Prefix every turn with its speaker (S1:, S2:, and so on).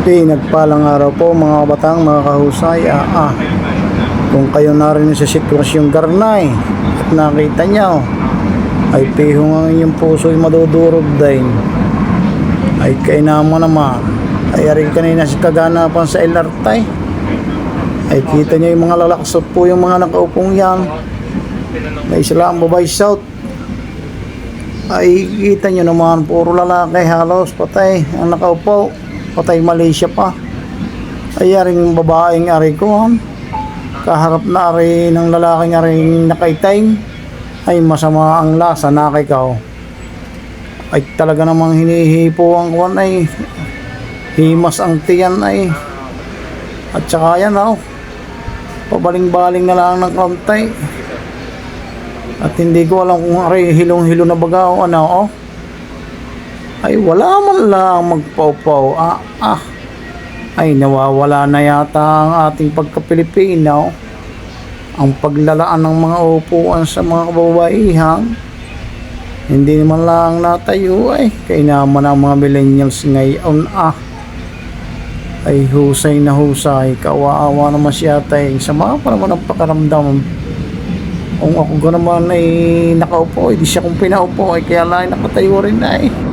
S1: Pinagpalang araw po mga kabatang, mga kahusay. Ah, ah. Kung kayo narin sa sitwasyong garnay at nakita nyo, ay pihong ang inyong puso'y madudurog din. Ay kainamo naman. Ay ari kanina si kaganapan sa LRT. Ay kita nyo yung mga lalaksot po yung mga nakaupong yan. May sila ang babay south. Ay kita nyo naman, puro lalaki halos patay ang nakaupo. Patay Malaysia pa. Ay aring babaeng ari ko. Kaharap na ari ng lalaking aring nakaitay. Ay masama ang lasa nakikaw. Ay talaga namang hinihipo ang kuwan ay himas ang tiyan ay at saka yan oh pabaling-baling na lang ng kaunti at hindi ko alam kung aray hilong-hilo na baga o ano oh ay wala man lang magpaupaw ah, ah. Ay nawawala na yata ang ating pagka-Pilipino. Ang paglalaan ng mga upuan sa mga kababaihan. Hindi naman lang natayo. Ay kainaman ang mga millennials ngayon. Ah. Ay husay na husay. Kawaawa naman siya tay. Sama pa naman ang pakaramdam. Kung ako ka naman ay nakaupo hindi siya kung pinaupo. Ay kaya lang nakatayo rin eh